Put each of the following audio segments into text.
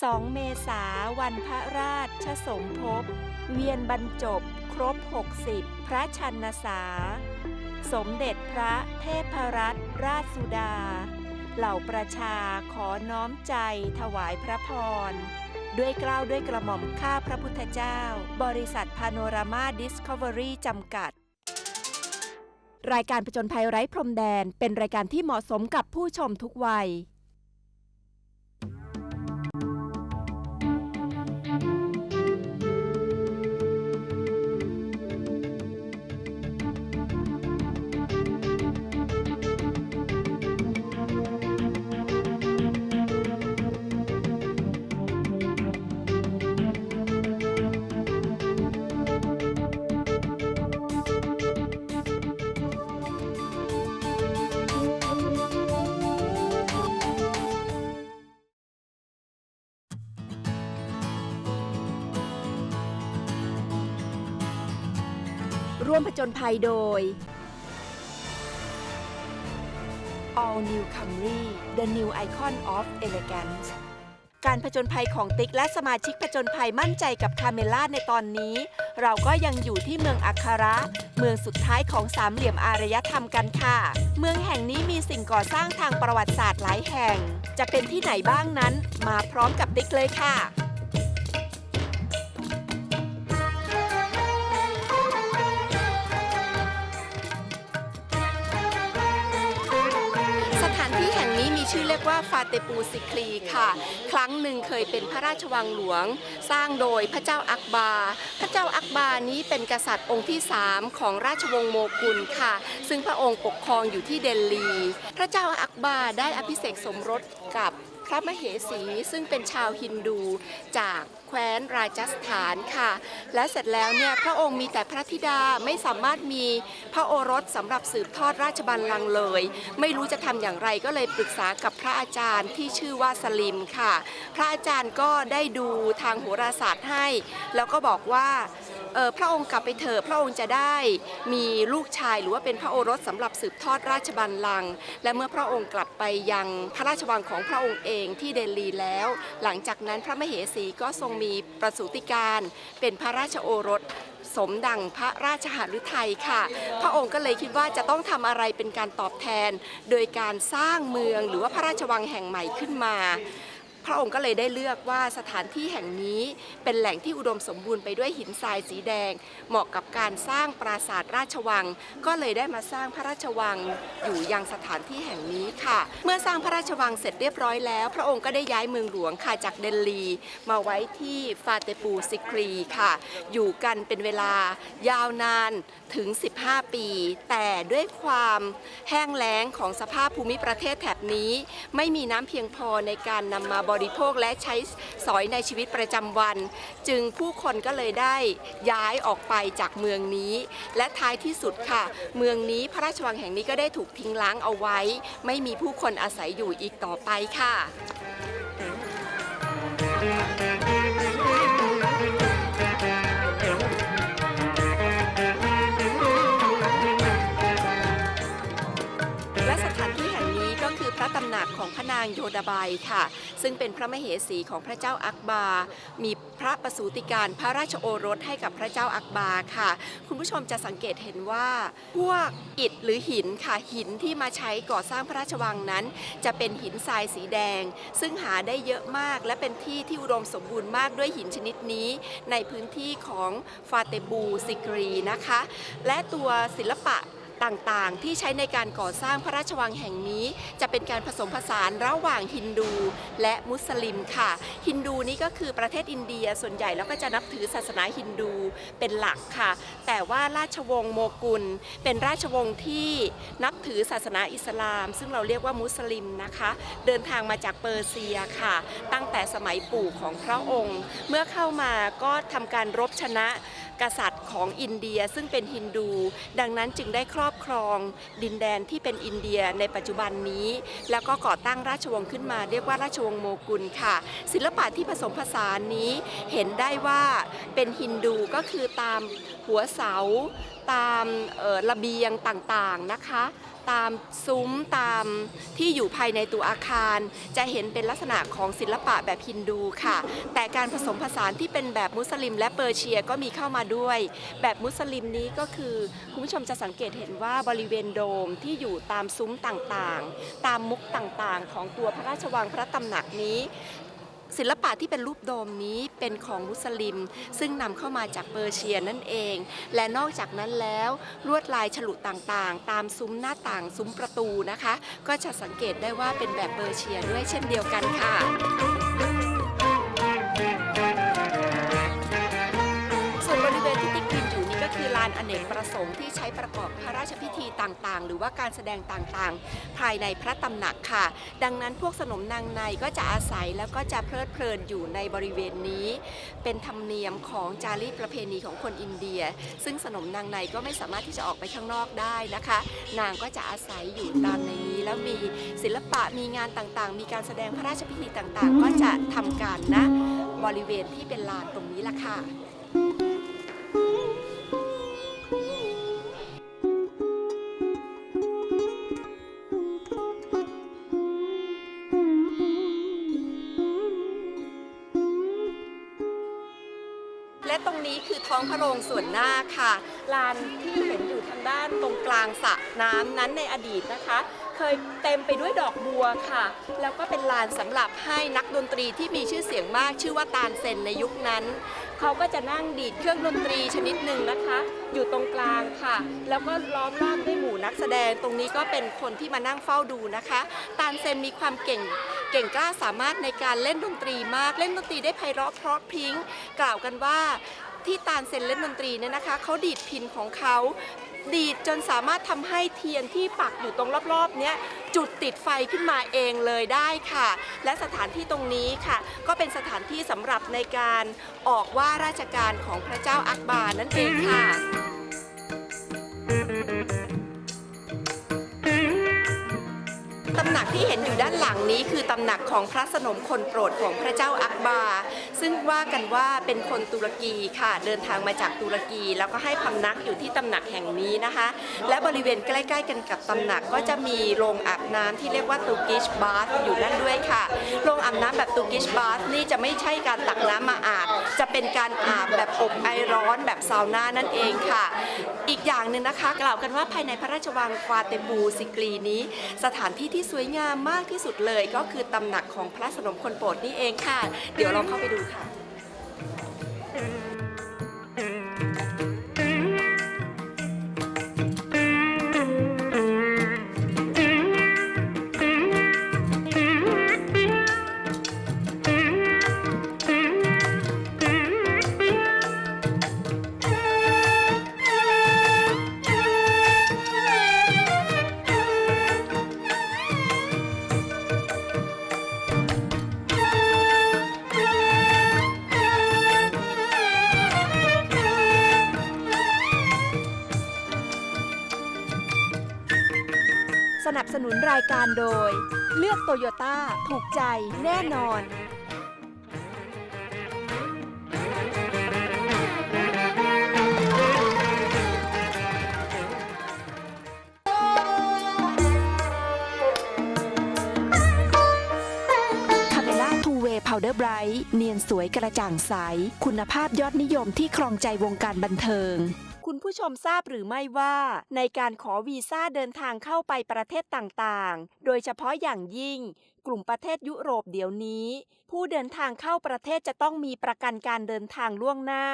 2 เมษาวันพระราชสมภพ เวียนบรรจบ ครบ 60 พระชันษา สมเด็จพระเทพรัตนราชสุดา เหล่าประชาขอน้อมใจถวายพระพร ด้วยเกล้าวด้วยกระหม่อมข้าพระพุทธเจ้า บริษัทพาโนรามาดิสคัฟเวอรี่จำกัดรายการผจญภัยไร้พรมแดนเป็นรายการที่เหมาะสมกับผู้ชมทุกวัย ร่วมผจญภัยโดย All New Camry The New Icon of Elegance การผจญภัยของติ๊กและสมาชิกผจญภัยมั่นใจกับคาเมล่าในตอนนี้ เราก็ยังอยู่ที่เมืองอัคาระ เมืองสุดท้ายของสามเหลี่ยมอารยธรรมกันค่ะ เมืองแห่งนี้มีสิ่งก่อสร้างทางประวัติศาสตร์หลายแห่ง จะเป็นที่ไหนบ้างนั้น มาพร้อมกับติ๊กเลยค่ะ ชื่อเรียกว่าฟาเตปูซิคลีค่ะ ครั้งหนึ่งเคยเป็นพระราชวังหลวง สร้างโดยพระเจ้าอักบา พระเจ้าอักบานี้เป็นกษัตริย์องค์ที่ 3 ของราชวงศ์โมกุลค่ะ ซึ่งพระองค์ปกครองอยู่ที่เดลี พระเจ้าอักบาได้อภิเษกสมรสกับ ระมเหสี ซึ่งเป็นชาวฮินดูจากแคว้นราชสถานค่ะ และเสร็จแล้วเนี่ยพระองค์มีแต่พระธิดาไม่สามารถมีพระโอรสสำหรับสืบทอดราชบัลลังก์เลย ไม่รู้จะทำอย่างไรก็เลยปรึกษากับพระอาจารย์ที่ชื่อว่าสลิมค่ะ พระอาจารย์ก็ได้ดูทางโหราศาสตร์ให้ แล้วก็บอกว่า พระองค์กลับไปเถอะพระองค์จะได้มีลูกชายหรือว่าเป็นพระโอรสสำหรับสืบทอดราชบัลลังก์และเมื่อพระองค์กลับไปยังพระราชวังของพระองค์เองที่เดลีแล้ว หลังจากนั้นพระมเหสีก็ทรงมีประสูติการ เป็นพระราชโอรสสมดังพระราชหฤทัยค่ะ พระองค์ก็เลยคิดว่าจะต้องทำอะไรเป็นการตอบแทน โดยการสร้างเมืองหรือว่าพระราชวังแห่งใหม่ขึ้นมา พระองค์ก็เลยได้เลือกว่าสถานที่แห่งนี้เป็นแหล่งที่อุดมสมบูรณ์ไปด้วยหินทรายสีแดง เหมาะกับการสร้างปราสาทราชวัง ก็เลยได้มาสร้างพระราชวังอยู่ยังสถานที่แห่งนี้ค่ะ เมื่อสร้างพระราชวังเสร็จเรียบร้อยแล้ว พระองค์ก็ได้ย้ายเมืองหลวงค่ะจากเดลี มาไว้ที่ฟาเตปูซิครีค่ะ อยู่กันเป็นเวลายาวนานถึง 15 ปี แต่ด้วยความแห้งแล้งของสภาพภูมิประเทศแถบนี้ ไม่มีน้ำเพียงพอในการนำมาบริโภคและใช้สอยในชีวิตประจำวัน จึงผู้คนก็เลยได้ย้ายออกไปจากเมืองนี้ และท้ายที่สุดค่ะ เมืองนี้พระราชวังแห่งนี้ก็ได้ถูกทิ้งล้างเอาไว้ ไม่มีผู้คนอาศัยอยู่อีกต่อไปค่ะและ ของพระนางโยดาบายค่ะ ซึ่งเป็นพระมเหสีของพระเจ้าอักบา มีพระประสูติการพระราชโอรสให้กับพระเจ้าอักบาค่ะ คุณผู้ชมจะสังเกตเห็นว่า พวกอิฐหรือหินค่ะหินที่มาใช้ก่อสร้างพระราชวังนั้น จะเป็นหินทรายสีแดง ซึ่งหาได้เยอะมาก และเป็นที่ที่อุดมสมบูรณ์มากด้วยหินชนิดนี้ ในพื้นที่ของฟาเตบูซิกรีนะคะ และตัวศิลปะ ต่างๆ ที่ใช้ในการก่อสร้างพระราชวังแห่งนี้ จะเป็นการผสมผสานระหว่างฮินดูและมุสลิมค่ะ ฮินดูนี่ก็คือประเทศอินเดียส่วนใหญ่แล้วก็จะนับถือศาสนาฮินดูเป็นหลักค่ะ แต่ว่าราชวงศ์โมกุล เป็นราชวงศ์ที่นับถือศาสนาอิสลาม ซึ่งเราเรียกว่ามุสลิมนะคะ เดินทางมาจากเปอร์เซียค่ะ ตั้งแต่สมัยปู่ของพระองค์ เมื่อเข้ามาก็ทำการรบชนะ กษัตริย์ของอินเดียซึ่งเป็นฮินดู ดังนั้นจึงได้ครอบครองดินแดนที่เป็นอินเดียในปัจจุบันนี้ แล้วก็ก่อตั้งราชวงศ์ขึ้นมา เรียกว่าราชวงศ์โมกุลค่ะ ศิลปะที่ผสมผสานนี้เห็นได้ว่าเป็นฮินดูก็คือตามหัวเสาตามระเบียงต่างๆนะคะ ตามซุ้มตามที่อยู่ภายในตัวอาคาร จะเห็นเป็นลักษณะของศิลปะแบบฮินดูค่ะ แต่การผสมผสานที่เป็นแบบมุสลิมและเปอร์เชียก็มีเข้ามาด้วย แบบมุสลิมนี้ก็คือคุณผู้ชมจะสังเกตเห็นว่าบริเวณโดมที่อยู่ตามซุ้มต่างๆ ตามมุกต่างๆ ของตัวพระราชวังพระตำหนักนี้ ศิลปะที่เป็นรูปโดมนี้เป็นของมุสลิม ซึ่งนำเข้ามาจากเปอร์เซียนั่นเอง และนอกจากนั้นแล้วลวดลายฉลุต่างๆ ตามซุ้มหน้าต่างซุ้มประตูนะคะ ก็จะสังเกตได้ว่าเป็นแบบเปอร์เซียด้วยเช่นเดียวกันค่ะ ประสงค์ที่ใช้ประกอบพระราชพิธีต่างๆ หรือว่าการแสดงต่างๆ ภายในพระตำหนักค่ะ ดังนั้นพวกสนมนางในก็จะอาศัยแล้วก็จะเพลิดเพลินอยู่ในบริเวณนี้ เป็นธรรมเนียมของจารีตประเพณีของคนอินเดีย ซึ่งสนมนางในก็ไม่สามารถที่จะออกไปข้างนอกได้นะคะ นางก็จะอาศัยอยู่ตามในนี้ แล้วมีศิลปะมีงานต่างๆ มีการแสดงพระราชพิธีต่างๆ ก็จะทำการณบริเวณที่เป็นลานตรงนี้ละค่ะและ โรงส่วนหน้าค่ะลานที่เห็นอยู่ทางด้านตรงกลางสระน้ำนั้นในอดีตนะคะ เคยเต็มไปด้วยดอกบัวค่ะ แล้วก็เป็นลานสำหรับให้นักดนตรีที่มีชื่อเสียงมากชื่อว่าตาลเซนในยุคนั้น เขาก็จะนั่งดีดเครื่องดนตรีชนิดหนึ่งนะคะ อยู่ตรงกลางค่ะ แล้วก็ล้อมรอบด้วยหมู่นักแสดงตรงนี้ก็เป็นคนที่มานั่งเฝ้าดูนะคะ ตาลเซนมีความเก่งเก่งกล้าสามารถในการเล่นดนตรีมากเล่นดนตรีได้ไพเราะเพราะพริ้งกล่าวกันว่า ที่ตาลเซนเล่นดนตรีเนี่ยนะคะเขาดีดพินของเขาดีดจนสามารถทำให้เทียนที่ปักอยู่ตรงรอบๆเนี้ยจุดติดไฟขึ้นมาเองเลยได้ค่ะ และสถานที่ตรงนี้ค่ะ ก็เป็นสถานที่สำหรับในการออกว่าราชการของพระเจ้าอักบานั่นเองค่ะ ที่เห็นอยู่ด้านหลังนี้คือตำหนักของพระสนมคนโปรดของพระเจ้าอักบาร์ซึ่งว่ากันว่าเป็นคนตุรกีค่ะ เดินทางมาจากตุรกี แล้วก็ให้พำนักอยู่ที่ตำหนักแห่งนี้นะคะ และบริเวณใกล้ ๆ กันกับตำหนักก็จะมีโรงอาบน้ำที่เรียกว่าตูกิชบาร์อยู่นั่นด้วยค่ะโรงอาบน้ำแบบตูกิชบาร์นี่จะไม่ใช่การตักน้ำมาอาบ จะเป็นการอาบแบบอบไอร้อนแบบซาวน่านั่นเองค่ะ อีกอย่างหนึ่งนะคะ กล่าวกันว่าภายในพระราชวังควาเตบูซิกรีนี้ สถานที่ที่สวยงามมากที่สุดเลย ก็คือตำหนักของพระสนมคนโปรดนี่เองค่ะ เดี๋ยวเราเข้าไปดูค่ะ นับสนุนรายการโดย เลือกโตโยต้าถูกใจแน่นอน คาเมล่าทูเวย์พาวเดอร์ไบรท์เนียนสวยกระจ่างใส คุณภาพยอดนิยมที่ครองใจวงการบันเทิง คุณผู้ชมทราบหรือไม่ว่า ในการขอวีซ่าเดินทางเข้าไปประเทศต่างๆ โดยเฉพาะอย่างยิ่ง กลุ่มประเทศยุโรปเดี๋ยวนี้ ผู้เดินทางเข้าประเทศจะต้องมีประกันการเดินทางล่วงหน้า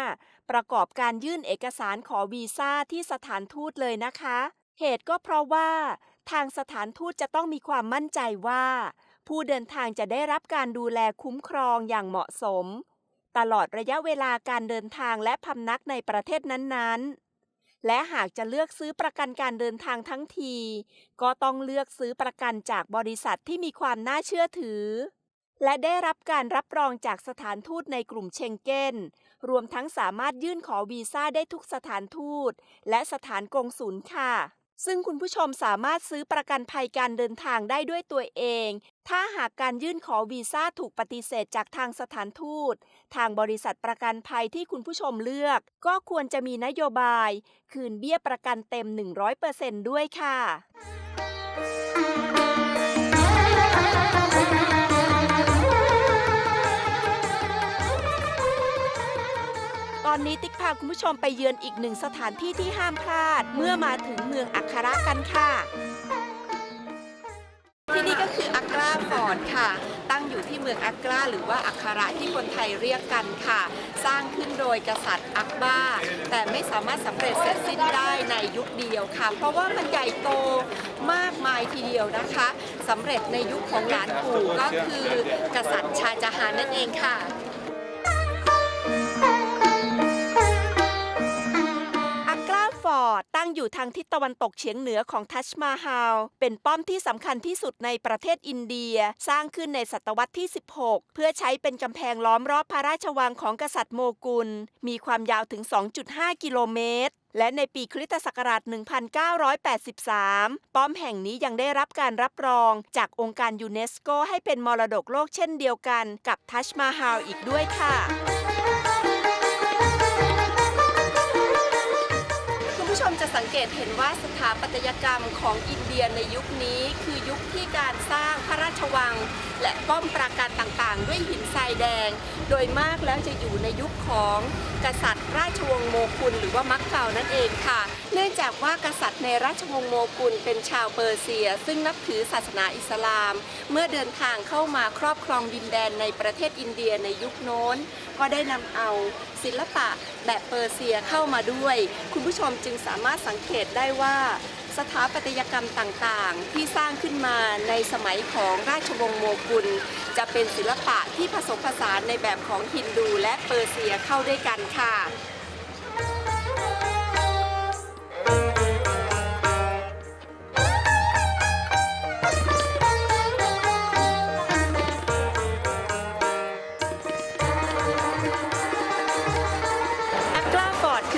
ประกอบการยื่นเอกสารขอวีซ่าที่สถานทูตเลยนะคะ เหตุก็เพราะว่า ทางสถานทูตจะต้องมีความมั่นใจว่า ผู้เดินทางจะได้รับการดูแลคุ้มครองอย่างเหมาะสม ตลอดระยะเวลาการเดินทางและพำนักในประเทศนั้นๆ และหากจะเลือกซื้อประกันการเดินทางทั้งที ก็ต้องเลือกซื้อประกันจากบริษัทที่มีความน่าเชื่อถือ และได้รับการรับรองจากสถานทูตในกลุ่มเชงเก้น รวมทั้งสามารถยื่นขอวีซ่าได้ทุกสถานทูต และสถานกงสุลค่ะ ซึ่งคุณผู้ชมสามารถซื้อประกันภัยการเดินทางได้ด้วยตัวเอง ถ้าหากการยื่นขอวีซ่าถูกปฏิเสธจากทางสถานทูต ทางบริษัทประกันภัยที่คุณผู้ชมเลือก ก็ควรจะมีนโยบาย คืนเบี้ยประกันเต็ม 100%ด้วยค่ะ อนนี้ติ๊กพาคุณผู้ชมไปเยือนอีกหนึ่งสถานที่ที่ห้ามพลาด เมื่อมาถึงเมืองอัคระกันค่ะ ที่นี่ก็คืออักราฟอร์ดค่ะ ตั้งอยู่ที่เมืองอักราหรือว่าอัคระที่คนไทยเรียกกันค่ะ สร้างขึ้นโดยกษัตริย์อักบาแต่ไม่สามารถสำเร็จเสร็จสิ้นได้ในยุคเดียวค่ะ เพราะว่ามันใหญ่โตมากมายทีเดียวนะคะสำเร็จในยุคของหลานปู่ก็คือกษัตริย์ชาจาฮานนั่นเองค่ะ อยู่ทางทิศตะวันตกเฉียงเหนือของทัชมาฮาล เป็นป้อมที่สำคัญที่สุดในประเทศอินเดีย สร้างขึ้นในศตวรรษที่ 16 เพื่อใช้เป็นกำแพงล้อมรอบพระราชวังของกษัตริย์โมกุล มีความยาวถึง 2.5 กิโลเมตรและในปีคริสตศักราช 1983 ป้อมแห่งนี้ยังได้รับการรับรองจากองค์การยูเนสโกให้เป็นมรดกโลกเช่นเดียวกันกับทัชมาฮาลอีกด้วยค่ะ ผู้ชมจะสังเกตเห็นว่าสถาปัตยกรรมของอินเดียในยุคนี้คือยุคที่การสร้างพระราชวัง และป้อมปราการต่างๆ ด้วยหินทรายแดง โดยมากแล้วจะอยู่ในยุคของกษัตริย์ราชวงศ์โมกุลหรือว่ามักเก่านั่นเองค่ะ เนื่องจากว่ากษัตริย์ในราชวงศ์โมกุลเป็นชาวเปอร์เซีย ซึ่งนับถือศาสนาอิสลาม เมื่อเดินทางเข้ามาครอบครองดินแดนในประเทศอินเดียในยุคโน้น ก็ได้นำเอาศิลปะแบบเปอร์เซียเข้ามาด้วย คุณผู้ชมจึงสามารถสังเกตได้ว่า สถาปัตยกรรมต่างๆ ที่สร้างขึ้นมาในสมัยของราชวงศ์โมกุล จะเป็นศิลปะที่ผสมผสานในแบบของฮินดูและเปอร์เซียเข้าด้วยกันค่ะ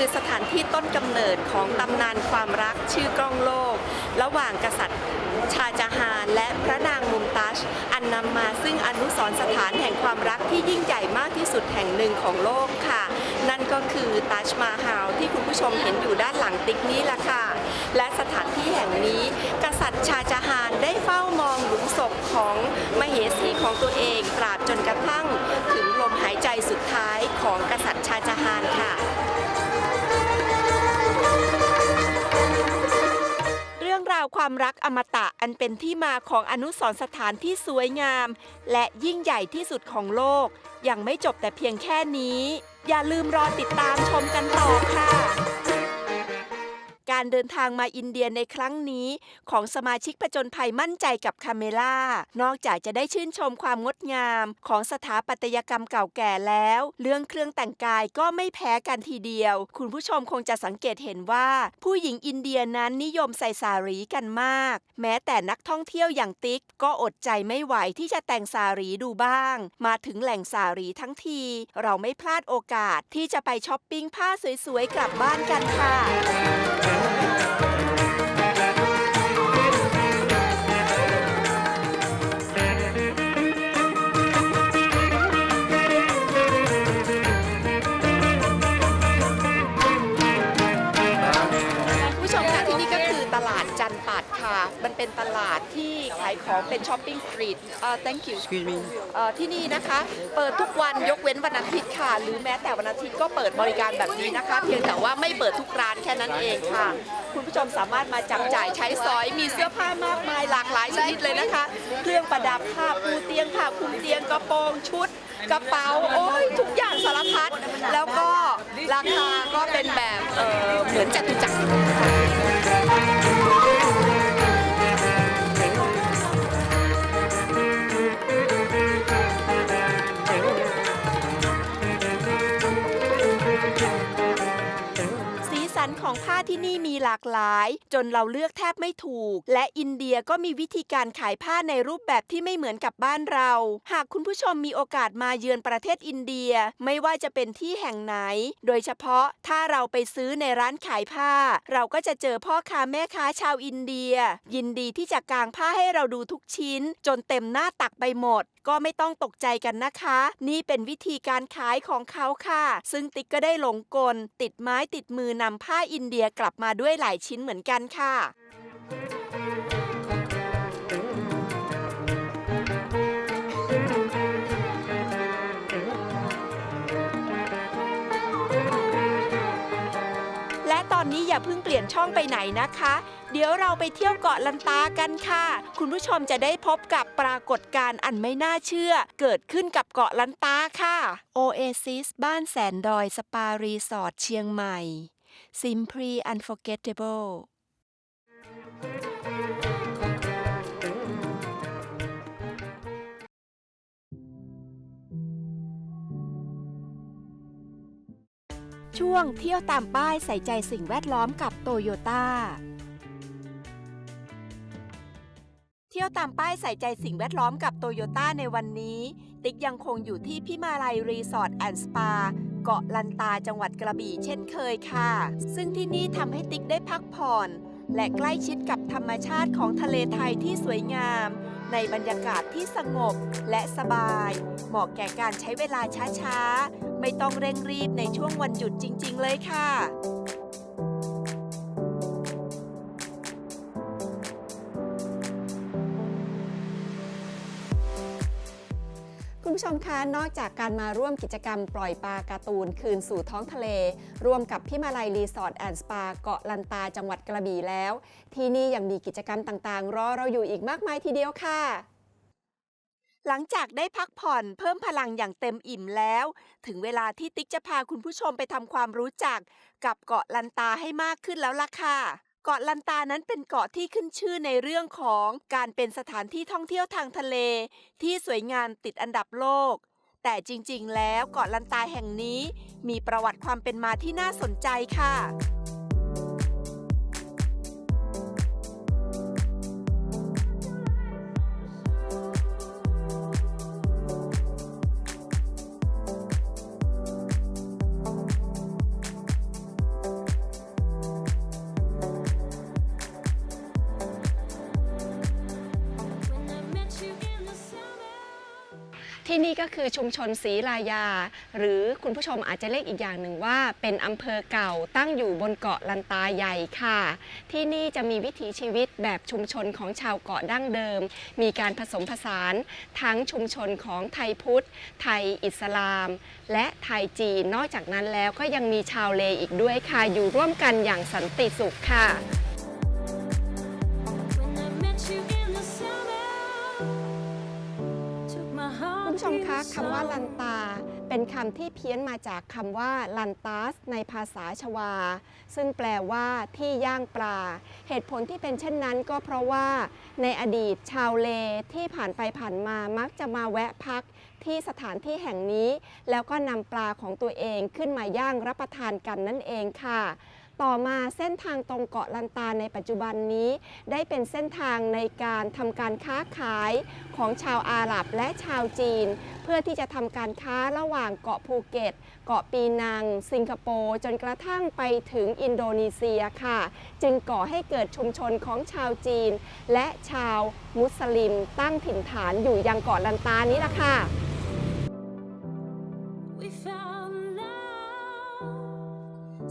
คือสถานที่ต้นกำเนิดของตำนานความรักชื่อกล้องโลก ระหว่างกษัตริย์ชาจาฮานและพระนางมุมตัช อันนำมาซึ่งอนุสรสถานแห่งความรักที่ยิ่งใหญ่มากที่สุดแห่งหนึ่งของโลกค่ะ นั่นก็คือตัชมาฮาลที่คุณผู้ชมเห็นอยู่ด้านหลังติ๊กนี้ล่ะค่ะ และสถานที่แห่งนี้ กษัตริย์ชาจาฮานได้เฝ้ามองหลุมศพของมเหสีของตัวเองตราบจนกระทั่ง ถึงลมหายใจสุดท้ายของก ความรักอมตะอันเป็นที่มาของอนุสรสถานที่สวยงาม และยิ่งใหญ่ที่สุดของโลก ยังไม่จบแต่เพียงแค่นี้ อย่าลืมรอติดตามชมกันต่อค่ะ การเดินทางมาอินเดียในครั้งนี้ ของสมาชิกผจญภัยมั่นใจกับคาเมล่านอกจากจะได้ชื่นชมความงดงาม ของสถาปัตยกรรมเก่าแก่แล้ว เรื่องเครื่องแต่งกายก็ไม่แพ้กันทีเดียว คุณผู้ชมคงจะสังเกตเห็นว่า ผู้หญิงอินเดียนั้นนิยมใส่สารีกันมาก แม้แต่นักท่องเที่ยวอย่างติ๊ก ก็อดใจไม่ไหวที่จะแต่งสารีดูบ้าง มาถึงแหล่งสารีทั้งที เราไม่พลาดโอกาสที่จะไปช้อปปิ้งผ้าสวยๆกลับบ้านกันค่ะ Yeah. เป็นตลาดที่ขายของเป็นช้อปปิ้งสตรีทเอ่อ thank you Excuse me. เอ่อที่นี่นะคะ เปิดทุกวันยกเว้นวันอาทิตย์ค่ะ หรือแม้แต่วันอาทิตย์ก็เปิดบริการแบบนี้นะคะ เพียงแต่ว่าไม่เปิดทุกร้านแค่นั้นเองค่ะ คุณผู้ชมสามารถมาจับจ่ายใช้สอยมีเสื้อผ้ามากมายหลากหลายชนิดเลยนะคะ เครื่องประดับผ้าปูเตียงผ้าคลุมเตียงกระโปรงชุด กระเป๋าโอ้ยทุกอย่างสารพัดแล้วก็ราคาก็เป็นแบบเอ่อเหมือนจตุจักร สีสัน ของผ้าที่นี่มีหลากหลาย จนเราเลือกแทบไม่ถูก และอินเดียก็มีวิธีการขายผ้าในรูปแบบที่ไม่เหมือนกับบ้านเรา หากคุณผู้ชมมีโอกาสมาเยือนประเทศอินเดียไม่ว่าจะเป็นที่แห่งไหน โดยเฉพาะถ้าเราไปซื้อในร้านขายผ้า เราก็จะเจอพ่อค้าแม่ค้าชาวอินเดีย ยินดีที่จะกางผ้าให้เราดูทุกชิ้น จนเต็มหน้าตักไปหมดก็ไม่ต้องตกใจกันนะคะ นี่เป็นวิธีการขายของเขาค่ะ ซึ่งติ๊กก็ได้หลงกล ติดไม้ติดมือนำผ้าอินินเดียกลับมาด้วยหลายชิ้นเหมือนกันค่ะอนนี้อย่าเพิ่งเปลี่ยนช่องไปไหนนะคะ เดี๋ยวเราไปเที่ยวเกาะลันตากันค่ะ คุณผู้ชมจะได้พบกับปรากฏการณ์อันไม่น่าเชื่อ เกิดขึ้นกับเกาะลันตาค่ะ Oasis บ้านแสนดอยสปารีสอร์ทเชียงใหม่ Simply Unforgettable ช่วงเที่ยวตามป้ายใส่ใจสิ่งแวดล้อมกับโตโยต้าเที่ยวตามป้ายใส่ใจสิ่งแวดล้อมกับโตโยต้าในวันนี้ ติ๊กยังคงอยู่ที่พิมาลัยรีสอร์ทแอนด์สปา เกาะลันตาจังหวัดกระบี่เช่นเคยค่ะ ซึ่งที่นี่ทำให้ติ๊กได้พักผ่อน และใกล้ชิดกับธรรมชาติของทะเลไทยที่สวยงาม ในบรรยากาศที่สงบและสบาย เหมาะแก่การใช้เวลาช้าๆ ไม่ต้องเร่งรีบในช่วงวันหยุดจริง ๆ เลยค่ะ นอกจากการมาร่วมกิจกรรมปล่อยปลาการ์ตูนคืนสู่ท้องทะเล ร่วมกับพิมาลัยรีสอร์ทแอนด์สปาเกาะลันตาจังหวัดกระบี่แล้ว ที่นี่ยังมีกิจกรรมต่างๆ รอเราอยู่อีกมากมายทีเดียวค่ะหลังจากได้พักผ่อนเพิ่มพลังอย่างเต็มอิ่มแล้ว ถึงเวลาที่ติ๊กจะพาคุณผู้ชมไปทำความรู้จัก กับเกาะลันตาให้มากขึ้นแล้วล่ะค่ะ เกาะลันตานั้นเป็นเกาะที่ขึ้นชื่อในเรื่องของการเป็นสถานที่ท่องเที่ยวทางทะเล ที่สวยงามติดอันดับโลก แต่จริงๆ แล้วเกาะลันตาแห่งนี้ มีประวัติความเป็นมาที่น่าสนใจค่ะ คือชุมชนศรีลายา หรือคุณผู้ชมอาจจะเรียกอีกอย่างหนึ่งว่า เป็นอำเภอเก่าตั้งอยู่บนเกาะลันตาใหญ่ค่ะ ที่นี่จะมีวิถีชีวิตแบบชุมชนของชาวเกาะดั้งเดิม มีการผสมผสาน ทั้งชุมชนของไทยพุทธ ไทยอิสลาม และไทยจีน นอกจากนั้นแล้วก็ยังมีชาวเลอีกด้วยค่ะ อยู่ร่วมกันอย่างสันติสุขค่ะ ผู้ชมคะคำว่าลันตา เป็นคำที่เพี้ยนมาจากคำว่าลันตัสในภาษาชวา ซึ่งแปลว่าที่ย่างปลา เหตุผลที่เป็นเช่นนั้นก็เพราะว่า ในอดีตชาวเลที่ผ่านไปผ่านมามักจะมาแวะพักที่สถานที่แห่งนี้ แล้วก็นำปลาของตัวเองขึ้นมาย่างรับประทานกันนั่นเองค่ะ ต่อมาเส้นทางตรงเกาะลันตาในปัจจุบันนี้ ได้เป็นเส้นทางในการทำการค้าขายของชาวอาหรับและชาวจีน เพื่อที่จะทำการค้าระหว่างเกาะภูเก็ต เกาะปีนัง สิงคโปร์จนกระทั่งไปถึงอินโดนีเซียค่ะ จึงก่อให้เกิดชุมชนของชาวจีน และชาวมุสลิมตั้งถิ่นฐานอยู่ยังเกาะลันตานี้ล่ะค่ะ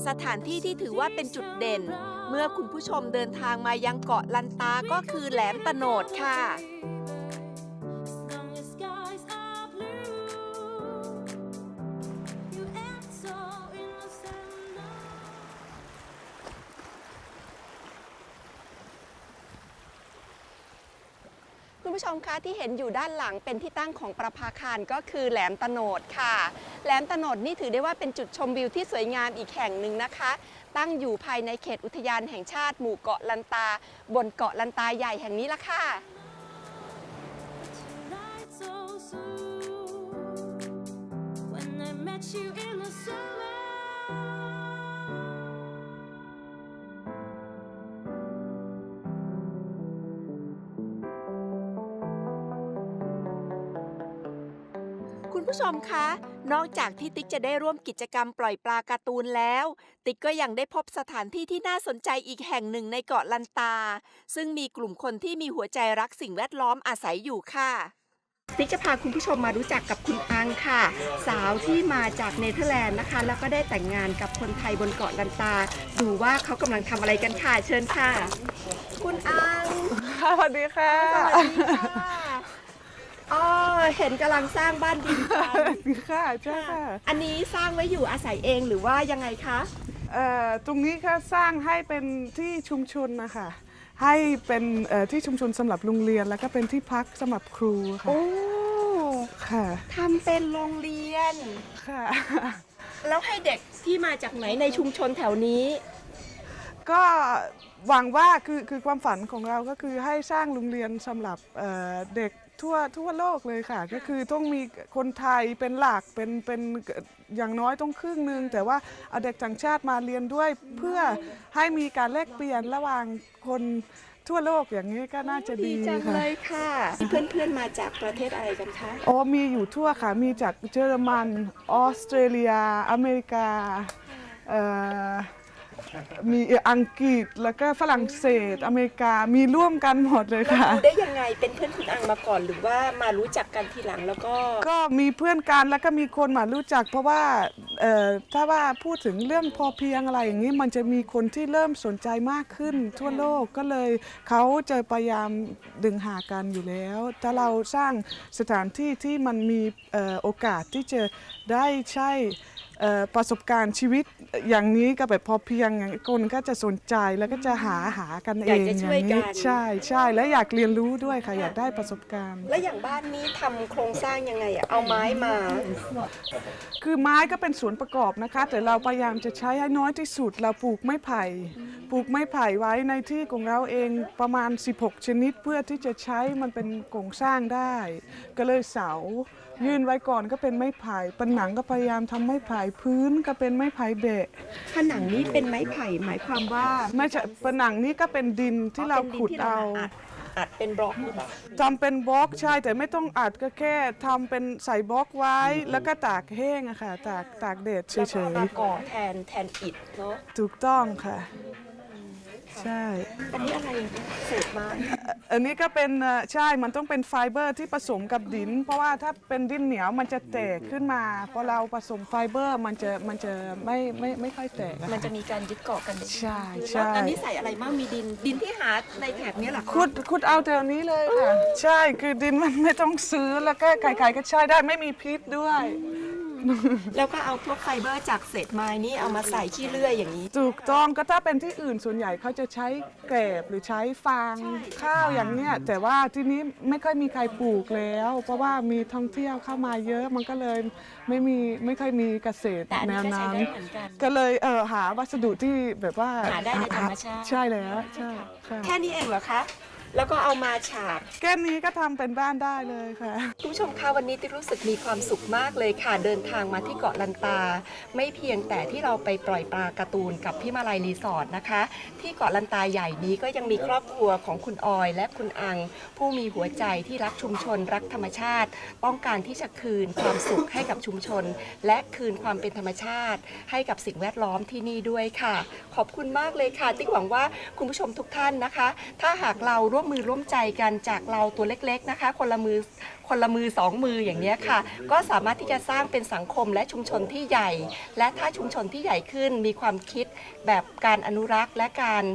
สถานที่ที่ถือว่าเป็นจุดเด่น เมื่อคุณผู้ชมเดินทางมายังเกาะลันตาก็คือแหลมตะโนดค่ะ ผู้ชมคะที่เห็นอยู่ด้านหลังเป็นที่ตั้งของประภาคารก็คือแหลมตะโนดค่ะ แหลมตะโนดนี่ถือได้ว่าเป็นจุดชมวิวที่สวยงามอีกแห่งหนึ่งนะคะ ตั้งอยู่ภายในเขตอุทยานแห่งชาติหมู่เกาะลันตา บนเกาะลันตาใหญ่แห่งนี้ละค่ะ คุณผู้ชมคะ นอกจากที่ติ๊กจะได้ร่วมกิจกรรมปล่อยปลาการ์ตูนแล้ว ติ๊กก็ยังได้พบสถานที่ที่น่าสนใจอีกแห่งหนึ่งในเกาะลันตา ซึ่งมีกลุ่มคนที่มีหัวใจรักสิ่งแวดล้อมอาศัยอยู่ค่ะติ๊กจะพาคุณผู้ชมมารู้จักกับคุณอังค่ะ สาวที่มาจากเนเธอร์แลนด์นะคะ แล้วก็ได้แต่งงานกับคนไทยบนเกาะลันตา ดูว่าเขากำลังทำอะไรกันค่ะ เชิญค่ะ คุณอังสวัสดีค่ะสวัสดีค่ะ อ๋อเห็นกำลังสร้างบ้านดินกันสวัสดีค่ะใช่ค่ะอันนี้สร้างไว้อยู่อาศัยเองหรือว่ายังไงคะเอ่อตรงนี้ก็สร้างให้เป็นที่ชุมชนนะคะให้เป็นเอ่อที่ชุมชนสำหรับโรงเรียน แล้วก็เป็นที่พักสำหรับครูค่ะโอ้ค่ะทำเป็นโรงเรียน ค่ะ แล้วให้เด็กที่มาจากไหนในชุมชนแถวนี้ ก็หวังว่าคือคือความฝันของเราก็คือให้สร้างโรงเรียนสำหรับเอ่อเด็ก ทั่วทั่วโลกเลยค่ะ ก็คือต้องมีคนไทยเป็นหลักเป็นเป็นอย่างน้อยต้องครึ่งหนึ่งแต่ว่าเอาเด็กต่างชาติมาเรียนด้วยเพื่อให้มีการแลกเปลี่ยนระหว่างคนทั่วโลกอย่างนี้ก็น่าจะดีดีจังค่ะเลยค่ะ เพื่อนๆมาจากประเทศอะไรกันคะอ๋อมีอยู่ทั่วค่ะมีจากเยอรมันออสเตรเลีย อเมริกาเอ่อ มีอังกฤษแล้วก็ฝรั่งเศส อเมริกามีร่วมกันหมดเลยค่ะ รู้ได้ยังไงเป็นเพื่อนคุณอังมาก่อนหรือว่ามารู้จักกันทีหลังแล้วก็ก็มีเพื่อนกันแล้วก็มีคนมารู้จัก เพราะว่าเอ่อถ้าว่าพูดถึงเรื่องพอเพียงอะไรอย่างนี้มันจะมีคนที่เริ่มสนใจมากขึ้นทั่วโลกก็เลยเขาจะพยายามดึงหากันอยู่แล้ว ถ้าเราสร้างสถานที่ที่มันมีเอ่อโอกาสที่จะได้ใช้เอ่อ ประสบการณ์ชีวิตอย่างนี้ก็แบบพอเพียงอย่างคนก็จะสนใจแล้วก็จะหาหากันเออยากงจะอช่วยย่างนี้กัน ใช่ใช่และอยากเรียนรู้ด้วยค่ะอยากได้ประสบการณ์ แล้วอย่างบ้านนี้ทำโครงสร้างยังไงอะเอาไม้มา คือไม้ก็เป็นส่วนประกอบนะคะ แต่เราพยายามจะใช้ให้น้อยที่สุด เราปลูกไม้ไผ่ ปลูกไม้ไผ่ไว้ในที่ของเราเองประมาณ 16 ชนิดเพื่อที่จะใช้มันเป็นโครงสร้างได้ ก็เลยเสา ยื่นไว้ก่อนก็เป็นไม้ไผ่ผนังก็พยายามทำไม้ไผ่พื้นก็เป็นไม้ไผ่เบะผนังนี้เป็นไม้ไผ่หมายความว่าไม่ใช่ผนังนี้ก็เป็นดินที่เราขุดเอาอัดอัดเป็นบล็อกหรือเปล่าทำเป็นบล็อกใช่แต่ไม่ต้องอัดก็แค่ทำเป็นใส่บล็อกไว้ แล้วก็ตากแห้งอะค่ะตากตากแดดเฉแล้วก็เอายมาก่อแทนแทนอิฐเนาะๆถูกต้องค่ะ ใช่ อันนี้อะไรอะเศษไม้อันนี้ก็เป็นเอ่อใช่ มันต้องเป็นไฟเบอร์ที่ผสมกับดิน เพราะว่าถ้าเป็นดินเหนียวมันจะแตกขึ้นมา พอเราผสมไฟเบอร์มันจะมันจะไม่ไม่ไม่ค่อยแตกอะ มันจะมีการยึดเกาะกันเลยใช่ แล้วใช่อันนี้ใส่อะไรบ้างมีดินดินที่หาในแถบเนี้ยเหรอคะขุดขุดเอาแถวนี้เลยค่ะ ใช่คือดินมันไม่ต้องซื้อแล้วก็ไก่ๆก็ใช้ได้ไม่มีพิษด้วย แล้วก็เอาพวกไฟเบอร์จากเศษไม้นี่เอามาใส่ขี้เลื่อยอย่างนี้ ถูกต้องก็ถ้าเป็นที่อื่นส่วนใหญ่เขาจะใช้แกลบหรือใช้ฟางข้าวอย่างเนี้ยแต่ว่าที่นี้ไม่ค่อยมีใครปลูกแล้ว เพราะว่ามีท่องเที่ยวเข้ามาเยอะมันก็เลยไม่มีไม่ค่อยมีเกษตรแต่อันแนนี้วก็ใช้นั้นได้เหมือนกัน ก็เลยเออหาวัสดุที่แบบว่าหาได้ในธรรมชาติ ใช่แล้วใช่ค่ะแค่นี้เองเหรอคะ แล้วก็เอามาฉาบแก้นนี้ก็ทำเป็นบ้านได้เลยค่ะ คุณผู้ชมคะวันนี้ติ๊กรู้สึกมีความสุขมากเลยค่ะ เดินทางมาที่เกาะลันตา ไม่เพียงแต่ที่เราไปปล่อยปลาการ์ตูนกับพี่มาลัยรีสอร์ทนะคะ ที่เกาะลันตาใหญ่นี้ก็ยังมีครอบครัวของคุณออย และคุณอัง ผู้มีหัวใจที่รักชุมชนรักธรรมชาติ ต้องการที่จะคืนความสุขให้กับชุมชน และคืนความเป็นธรรมชาติ ให้กับสิ่งแวดล้อมที่นี่ด้วยค่ะ ขอบคุณมากเลยค่ะ ติ๊กหวังว่าคุณผู้ชมทุกท่านนะคะ ถ้าหากเราร่วมมือร่วมใจกันจากเราตัวเล็กๆนะคะ คนละมือคนละมือสองมืออย่างนี้ค่ะ ก็สามารถที่จะสร้างเป็นสังคมและชุมชนที่ใหญ่ และถ้าชุมชนที่ใหญ่ขึ้น มีความคิดแบบการอนุรักษ์และการ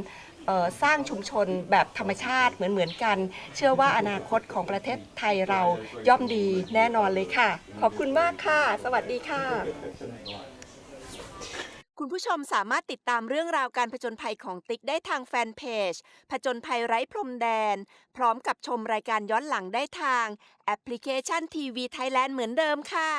สร้างชุมชนแบบธรรมชาติเหมือนเหมือนๆกัน เชื่อว่าอนาคตของประเทศไทยเราย่อมดีแน่นอนเลยค่ะ ขอบคุณมากค่ะ สวัสดีค่ะ คุณผู้ชมสามารถติดตามเรื่องราวการผจญภัยของติ๊กได้ทางแฟนเพจ ผจญภัยไร้พรมแดน พร้อมกับชมรายการย้อนหลังได้ทาง แอปพลิเคชันทีวีไทยแลนด์เหมือนเดิมค่ะ